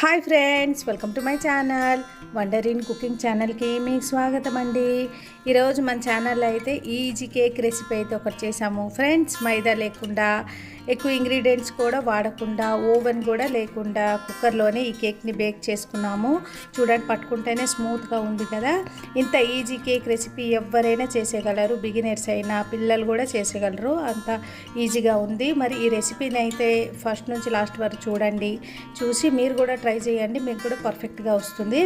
Hi friends welcome to my channel. Wonder in cooking ఛానల్కి మీకు స్వాగతం అండి. ఈరోజు మన ఛానల్లో అయితే ఈజీ కేక్ రెసిపీ అయితే ఒకటి చేసాము ఫ్రెండ్స్ మైదా లేకుండా ఎక్కువ ఇంగ్రీడియంట్స్ కూడా వాడకుండా ఓవెన్ కూడా లేకుండా కుక్కర్లోనే ఈ కేక్ని బేక్ చేసుకున్నాము. చూడండి పట్టుకుంటేనే స్మూత్గా ఉంది కదా. ఇంత ఈజీ కేక్ రెసిపీ ఎవరైనా చేసేయగలరు. బిగినర్స్ అయినా పిల్లలు కూడా చేసేయగలరు. అంత ఈజీగా ఉంది. మరి ఈ రెసిపీని అయితే ఫస్ట్ నుంచి లాస్ట్ వరకు చూడండి. చూసి మీరు కూడా ట్రై చేయండి. మీకు కూడా పర్ఫెక్ట్గా వస్తుంది.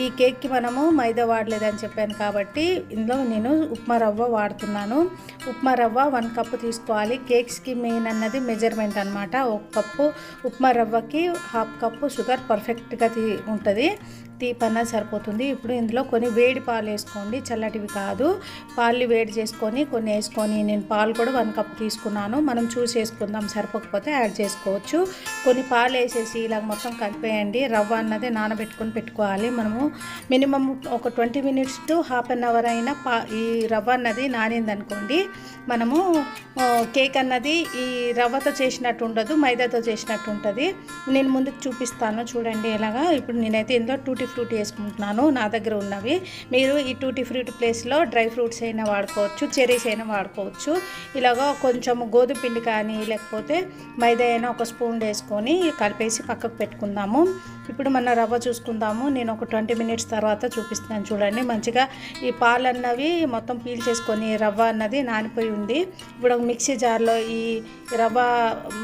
ఈ కేక్కి మనము మైదా వాడలేదని చెప్పాను కాబట్టి ఇందులో నేను ఉప్మా రవ్వ వాడుతున్నాను. ఉప్మా రవ్వ వన్ కప్ తీసుకోవాలి. కేక్స్కి మెయిన్ అన్నది మెజర్మెంట్ అనమాట ఒక కప్పు ఉప్మా రవ్వకి హాఫ్ కప్పు షుగర్ పర్ఫెక్ట్గా ఉంటుంది. తీపి సరిపోతుంది. ఇప్పుడు ఇందులో కొన్ని వేడి పాలు వేసుకోండి. చల్లటివి కాదు. పాలు వేడి చేసుకొని కొన్ని వేసుకొని నేను పాలు కూడా వన్ కప్ తీసుకున్నాను. మనం చూసి వేసుకుందాం సరిపోకపోతే యాడ్ చేసుకోవచ్చు. కొన్ని పాలు వేసేసి ఇలా మొత్తం కలిపేయండి. రవ్వ అన్నది నానబెట్టుకొని పెట్టుకోవాలి. మనము మినిమం ఒక twenty minutes to half an hour అయినా పా ఈ రవ్వ అన్నది నానిందనుకోండి. మనము కేక్ అన్నది ఈ రవ్వతో చేసినట్టు ఉండదు. మైదాతో చేసినట్టు ఉంటుంది. నేను ముందుకు చూపిస్తాను. చూడండి ఎలాగా. ఇప్పుడు నేనైతే ఇందులో టూ టూటీ ఫ్రూట్ వేసుకుంటున్నాను నా దగ్గర ఉన్నవి. మీరు ఈ టూటీ ఫ్రూట్ ప్లేస్లో డ్రై ఫ్రూట్స్ అయినా వాడుకోవచ్చు చెరీస్ అయినా వాడుకోవచ్చు. ఇలాగా కొంచెం గోధుమ పిండి కానీ లేకపోతే మైదా అయినా ఒక స్పూన్ వేసుకొని కలిపేసి పక్కకు పెట్టుకుందాము. ఇప్పుడు మన రవ్వ చూసుకుందాము. నేను ఒక ట్వంటీ మినిట్స్ తర్వాత చూపిస్తున్నాను చూడండి. మంచిగా ఈ పాలు అన్నవి మొత్తం పీల్ చేసుకొని రవ్వ అన్నది నానిపోయి ఉంది. ఇప్పుడు ఒక మిక్సీ జార్లో ఈ రవ్వ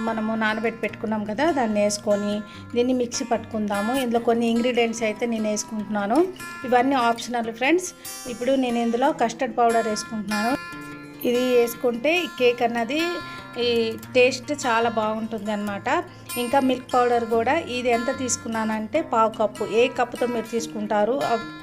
మనము నానబెట్టి పెట్టుకున్నాం కదా దాన్ని వేసుకొని దీన్ని మిక్సీ పట్టుకుందాము. ఇందులో కొన్ని ఇంగ్రీడియంట్స్ అయితే నేను వేసుకుంటున్నాను. ఇవన్నీ ఆప్షనల్ ఫ్రెండ్స్. ఇప్పుడు నేను ఇందులో కస్టర్డ్ పౌడర్ వేసుకుంటున్నాను. ఇది వేసుకుంటే కేక్ అన్నది ఈ టేస్ట్ చాలా బాగుంటుంది అనమాట ఇంకా మిల్క్ పౌడర్ కూడా ఇది ఎంత తీసుకున్నానంటే పావు కప్పు. ఏ కప్పుతో మీరు తీసుకుంటారు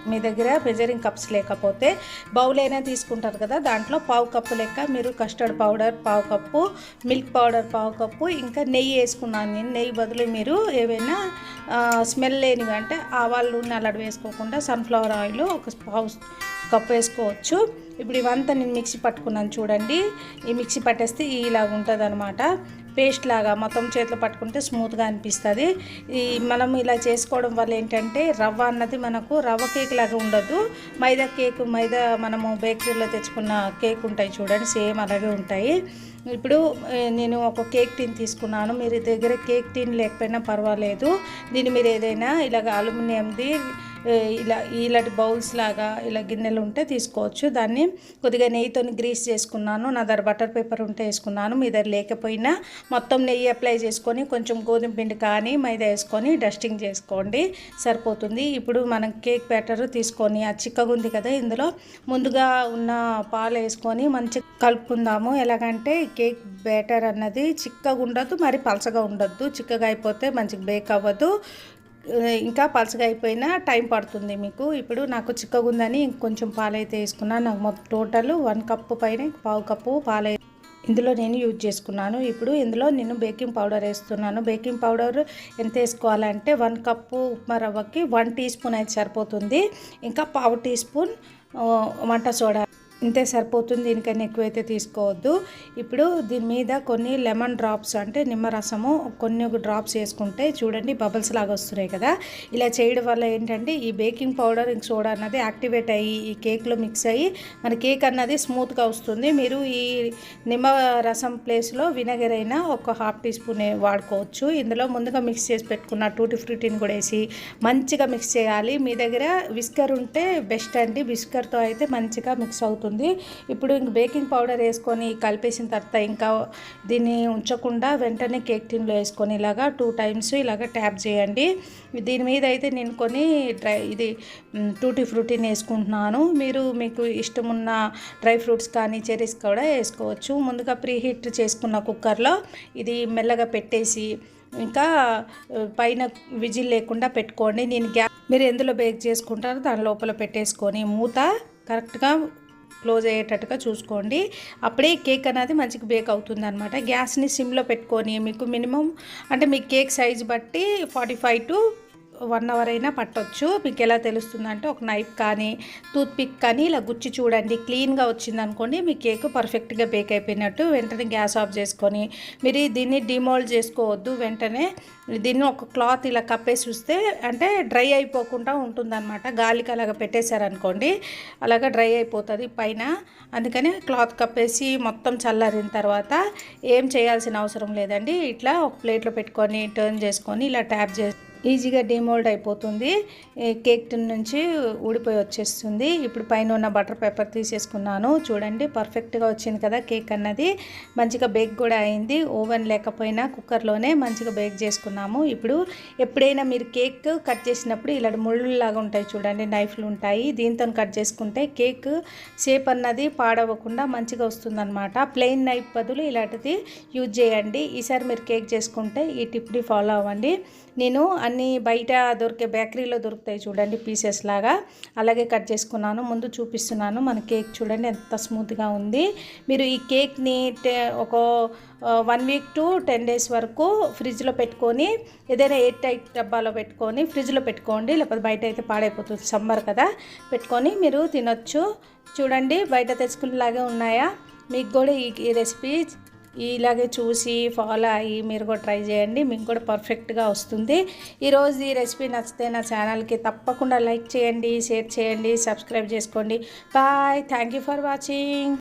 మీ దగ్గర మెజరింగ్ కప్స్ లేకపోతే బౌల్ అయినా తీసుకుంటారు కదా దాంట్లో పావు కప్పు లెక్క మీరు కస్టర్డ్ పౌడర్ పావు కప్పు మిల్క్ పౌడర్ పావు కప్పు ఇంకా నెయ్యి వేసుకున్నాను నేను. నెయ్యి బదులు మీరు ఏవైనా స్మెల్ లేనివి అంటే ఆవాలు నల్లడి వేసుకోకుండా సన్ఫ్లవర్ ఆయిల్ ఒక పావు కప్పు వేసుకోవచ్చు. ఇప్పుడు ఇవంతా నేను మిక్సీ పట్టుకున్నాను చూడండి. ఈ మిక్సీ పట్టేస్తే ఇలాగ ఉంటుంది అనమాట పేస్ట్ లాగా మొత్తం చేతిలో పట్టుకుంటే స్మూత్గా అనిపిస్తుంది. ఈ మనం ఇలా చేసుకోవడం వల్ల ఏంటంటే రవ్వ అన్నది మనకు రవ్వ కేక్ లాగా ఉండదు. మైదా కేక్ మైదా మనము బేకరీలో తెచ్చుకున్న కేక్ ఉంటాయి చూడండి సేమ్ అలాగే ఉంటాయి. ఇప్పుడు నేను ఒక కేక్ టిన్ తీసుకున్నాను. మీరు దగ్గర కేక్ టిన్ లేకపోయినా పర్వాలేదు. దీన్ని మీరు ఏదైనా ఇలాగ అల్యూమినియంది ఇలా ఇలాంటి బౌల్స్ లాగా ఇలా గిన్నెలు ఉంటే తీసుకోవచ్చు. దాన్ని కొద్దిగా నెయ్యితో గ్రీస్ చేసుకున్నాను. నా దగ్గర బటర్ పేపర్ ఉంటే వేసుకున్నాను. మీ దగ్గర లేకపోయినా మొత్తం నెయ్యి అప్లై చేసుకొని కొంచెం గోధుమ పిండి కానీ మైదా వేసుకొని డస్టింగ్ చేసుకోండి. సరిపోతుంది. ఇప్పుడు మనం కేక్ బ్యాటర్ తీసుకొని ఆ చిక్కగా ఉంది కదా ఇందులో ముందుగా ఉన్న పాలు వేసుకొని మంచి కలుపుకుందాము. ఎలాగంటే కేక్ బ్యాటర్ అన్నది చిక్కగా ఉండదు మరి పలచగా ఉండద్దు. చిక్కగా అయిపోతే మంచిగా బేక్ అవ్వదు. ఇంకా పలచగా అయిపోయినా టైం పడుతుంది మీకు. ఇప్పుడు నాకు చిక్కగా ఉందని ఇంకొంచెం పాలైతే వేసుకున్నాను నాకు మొత్తం టోటల్ వన్ కప్పు పైన పావు కప్పు పాలై ఇందులో నేను యూజ్ చేసుకున్నాను. ఇప్పుడు ఇందులో నేను బేకింగ్ పౌడర్ వేస్తున్నాను. బేకింగ్ పౌడర్ ఎంత వేసుకోవాలంటే వన్ కప్పు ఉప్మా రవ్వకి వన్ టీ స్పూన్ అయితే సరిపోతుంది. ఇంకా పావు టీ స్పూన్ వంట సోడా ఇంతే సరిపోతుంది దీనికన్నా ఎక్కువైతే తీసుకోవద్దు. ఇప్పుడు దీని మీద కొన్ని లెమన్ డ్రాప్స్ అంటే నిమ్మరసము కొన్ని ఒక డ్రాప్స్ వేసుకుంటే చూడండి బబుల్స్ లాగా వస్తున్నాయి కదా. ఇలా చేయడం వల్ల ఏంటంటే ఈ బేకింగ్ పౌడర్ ఇంక సోడా అన్నది యాక్టివేట్ అయ్యి ఈ కేక్లో మిక్స్ అయ్యి మన కేక్ అన్నది స్మూత్గా వస్తుంది. మీరు ఈ నిమ్మరసం ప్లేస్లో వినగర్ అయినా ఒక హాఫ్ టీ స్పూన్ వాడుకోవచ్చు. ఇందులో ముందుగా మిక్స్ చేసి పెట్టుకున్న టూటీ ఫ్రూటీని కూడా వేసి మంచిగా మిక్స్ చేయాలి. మీ దగ్గర విస్కర్ ఉంటే బెస్ట్ అండి. విస్కర్తో అయితే మంచిగా మిక్స్ అవుతుంది. ఇప్పుడు ఇంక బేకింగ్ పౌడర్ వేసుకొని కలిపేసిన తర్వాత ఇంకా దీన్ని ఉంచకుండా వెంటనే కేక్ టిన్లో వేసుకొని ఇలాగా టూ టైమ్స్ ఇలాగ ట్యాప్ చేయండి. దీని మీద అయితే నేను కొన్ని డ్రై ఇది టూటీ ఫ్రూటీని వేసుకుంటున్నాను. మీరు మీకు ఇష్టమున్న డ్రై ఫ్రూట్స్ కానీ చెరీస్ కూడా వేసుకోవచ్చు. ముందుగా ప్రీ హీట్ చేసుకున్న కుక్కర్లో ఇది మెల్లగా పెట్టేసి ఇంకా పైన విజిల్ లేకుండా పెట్టుకోండి. నేను గ్యా మీరు ఎందులో బేక్ చేసుకుంటారో దాని లోపల పెట్టేసుకొని మూత కరెక్ట్గా క్లోజ్ అయ్యేటట్టుగా చూసుకోండి. అప్పుడే కేక్ అనేది మంచిగా బేక్ అవుతుంది అనమాట గ్యాస్ని సిమ్లో పెట్టుకొని మీకు మినిమం అంటే మీ కేక్ సైజ్ బట్టి forty five to one hour అయినా పట్టొచ్చు. మీకు ఎలా తెలుస్తుందంటే ఒక నైఫ్ కానీ టూత్ పిక్ కానీ ఇలా గుచ్చి చూడండి. క్లీన్గా వచ్చింది అనుకోండి మీ కేక్ పర్ఫెక్ట్గా బేక్ అయిపోయినట్టు వెంటనే గ్యాస్ ఆఫ్ చేసుకొని మీరు దీన్ని డిమోల్డ్ చేసుకోవద్దు. వెంటనే దీన్ని ఒక క్లాత్ ఇలా కప్పేసి చూస్తే అంటే డ్రై అయిపోకుండా ఉంటుందన్నమాట. గాలికి అలాగ పెట్టేశారనుకోండి అలాగ డ్రై అయిపోతుంది పైన. అందుకని క్లాత్ కప్పేసి మొత్తం చల్లారిన తర్వాత ఏం చేయాల్సిన అవసరం లేదండి. ఇట్లా ఒక ప్లేట్లో పెట్టుకొని టర్న్ చేసుకొని ఇలా ట్యాప్ చేసి ఈజీగా డిమోల్డ్ అయిపోతుంది. కేక్ టిన్ నుంచి ఊడిపోయి వచ్చేస్తుంది. ఇప్పుడు పైన ఉన్న బటర్ పేపర్ తీసేసుకున్నాను. చూడండి పర్ఫెక్ట్గా వచ్చింది కదా కేక్ అన్నది. మంచిగా బేక్ కూడా అయింది. ఓవెన్ లేకపోయినా కుక్కర్లోనే మంచిగా బేక్ చేసుకున్నాము. ఇప్పుడు ఎప్పుడైనా మీరు కేక్ కట్ చేసినప్పుడు ఇలాంటి ముళ్ళులాగా ఉంటాయి చూడండి నైఫ్లు ఉంటాయి. దీంతో కట్ చేసుకుంటే కేక్ షేప్ అన్నది పాడవకుండా మంచిగా వస్తుందన్నమాట. ప్లెయిన్ నైఫ్ బదులు ఇలాంటిది యూజ్ చేయండి. ఈసారి మీరు కేక్ చేసుకుంటే ఈ టిప్ని ఫాలో అవ్వండి. నేను అన్నీ బయట దొరికే బేకరీలో దొరుకుతాయి చూడండి పీసెస్ లాగా. అలాగే కట్ చేసుకున్నాను. ముందు చూపిస్తున్నాను. మన కేక్ చూడండి ఎంత స్మూత్గా ఉంది. మీరు ఈ కేక్ని ఒక one week to ten days వరకు ఫ్రిడ్జ్లో పెట్టుకొని ఏదైనా ఎయిర్ టైట్ డబ్బాలో పెట్టుకొని ఫ్రిడ్జ్లో పెట్టుకోండి. లేకపోతే బయట అయితే పాడైపోతుంది. సమ్మర్ కదా. పెట్టుకొని మీరు తినొచ్చు. చూడండి బయట తెచ్చుకునేలాగే ఉన్నాయా? మీకు కూడా ఈ రెసిపీ ఇలాగే చూసి ఫాలో అయ్యి మీరు కూడా ట్రై చేయండి. మీకు కూడా పర్ఫెక్ట్గా వస్తుంది. ఈరోజు ఈ రెసిపీ నచ్చితే నా ఛానల్కి తప్పకుండా లైక్ చేయండి షేర్ చేయండి సబ్స్క్రైబ్ చేసుకోండి. Bye thank you for watching